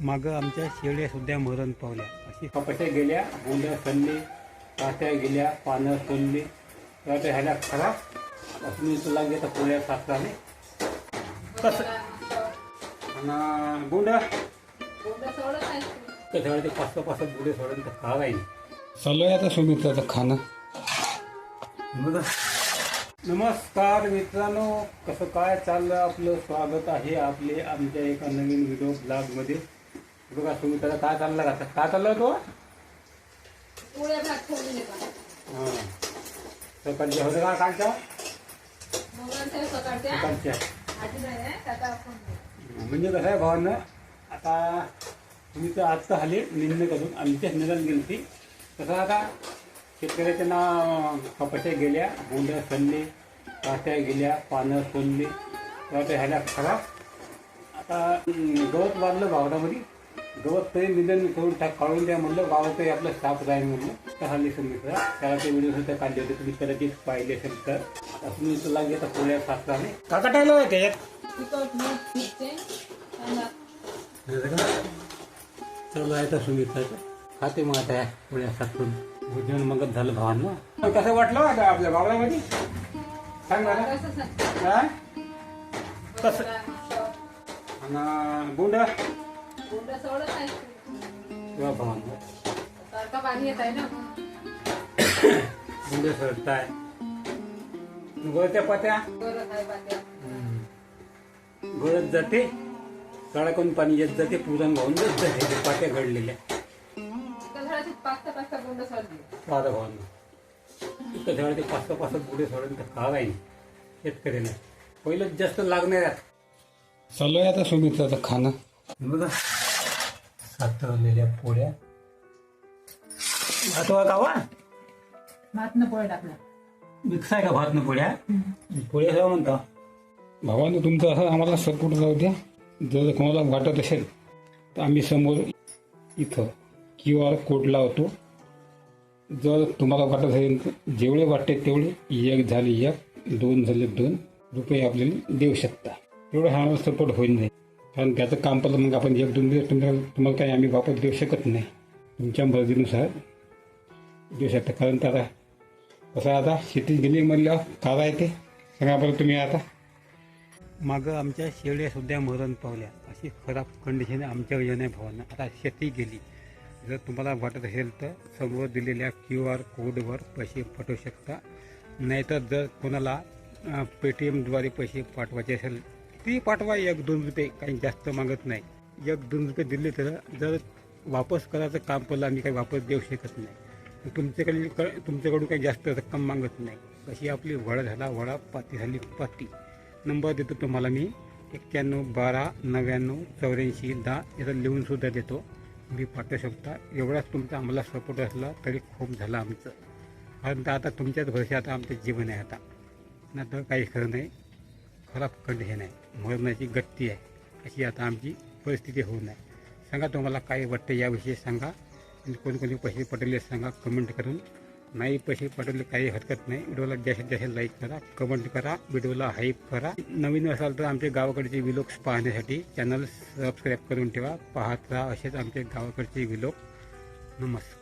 मागं आमच्या शेळ्या सुद्धा मरण पावल्या. अशी कपाट्या गेल्या बोंड्या सडले काट्या गेल्या पानं सोलली तेव्हा ते ह्याला खराब असं तुला घेता पोळ्या साचलाने कसं? आणि बोंड कसं ते पाच सहा पाच बुडे सोडून तर खा नाही. चालू आहे आता सुमित्राचं खाणं. नमस्कार. मित्रांनो कसं काय चाललं आपलं? स्वागत आहे आपले आमच्या एका नवीन व्हिडिओ ब्लॉगमध्ये बघा तुम्ही त्याला काय चाललं का? काय चाललं तो? हां. सकाळच्या. होतं का मोगलांच्या सकाळच्या म्हणजे कसं आहे भावांना आता तुम्ही तर आत्ता हल्ली निंद करून. आमच्याच निदान गेली ती तसं आता शेतकऱ्याच्या ना कपाट्या गेल्या बोंड्या सडले काट्या गेल्या पानं सोलली तेव्हा ते ह्याला खराब. आता गवत वाढलं भावनामध्ये. गवत तरी निधन करून टाक काढून द्या म्हणलं गावात तरी आपलं साफ राहील म्हणलं. तर हल्ली समजा त्याला ते व्हिडिओ सुद्धा काढले होते तुम्ही कदाचित पाहिले असेल तर. आता तुम्ही तुला घेता पोळ्या साचला का काटायला होय त्याच्यात चालू आहे तर. सुमित्राचं खाते मग आता पुढे साठून भोजन मगच झालं भावांना. कसं वाटलं आता आपल्या बाबरामध्ये सांग मला कसं? सांग हा? बोंड सोडत नाही किंवा भावांना सारखं पाणी येत आहे ना? बोंड पात्या? गळत जाते. सडकून पाणी येत जाते. पुरण वाहून जात जाते. ते पात्या घडलेल्या. एका झाडाची पाच ते पाच कोंबड्या सोडली पाहता भावांना इतकं झाड ते पाच पाच बुडे सोडून तर खा नाही शेतकऱ्याला. पहिलं जास्त लागणार चालू आहे आता सुमित्राचं खाणं. बघा. साठवलेल्या पोळ्या. भातवा गावा भात न पोळ्या टाकल्या. मिक्स आहे का भात न पोळ्या पोळ्या सगळं म्हणता. भावानं तुमचं असं आम्हाला सपोर्ट राहू द्या. जर कोणाला वाटत असेल तर आम्ही समोर इथं क्यू आर कोड लावतो. जर तुम्हाला वाटत असेल तर जेवढे वाटते तेवढे एक झाले एक दोन झाले दोन रुपये आपल्याला देऊ शकता. तेवढं हा आम्हाला सपोर्ट होईल नाही. कारण त्याचं काम पडलं मग आपण एक दोन दिवस तुम्हाला तुम्हाला काही आम्ही वापस देऊ शकत नाही. तुमच्या मर्जीनुसार. देऊ शकता. कारण त्याला कसं आता शेतीत गेली म्हणलं काय आहे ते. सांगा बरं तुम्ही आता मागं आमच्या शेळ्या सुद्धा मरण पावल्या. अशी खराब कंडिशन आमच्या योजना भावानं. आता शेती गेली. जर तुम्हाला वाटत असेल तर समोर दिलेल्या क्यू आर कोडवर पैसे पाठवू शकता. नाहीतर जर कोणाला पेटीएमद्वारे पैसे पाठवायचे असेल ती पाठवा एक दोन रुपये काही जास्त मागत नाही. एक दोन रुपये दिले तर जर वापस करायचं काम पडलं आम्ही काही वापस देऊ शकत नाही. तुमच्याकडे क- तुमच्याकडून काही जास्त रक्कम मागत नाही. कशी आपली वडा झाला वडा पाती झाली पाती. नंबर देतो तुम्हाला मी एक्क्याण्णव बारा नव्याण्णव चौऱ्याऐंशी दहा याचा लिहूनसुद्धा देतो. मी पाठवू शकता. एवढाच तुमचा आम्हाला सपोर्ट असला तरी खूप झाला आमचं. कारण तर आता तुमच्याच भरोशा आता आमचं जीवन आहे आता. नंतर काही खरं नाही. खराब हे नाही मरणाची गट्टी आहे. अशी आता आमची परिस्थिती होऊ नये सांगा तुम्हाला काय वाटतं याविषयी सांगा. आणि कोणकोणी पैसे पटवले सांगा. कमेंट करून. नाही पैसे पाठवले काही हरकत नाही. व्हिडिओला जास्तीत जास्त लाईक करा कमेंट करा. व्हिडिओला हाईप करा. नवीन असाल तर आमच्या गावाकडचे विलोक्स पाहण्यासाठी चॅनल सबस्क्राईब करून ठेवा. पाहत राहा असेच आमचे गावाकडचे विलोक नमस्कार.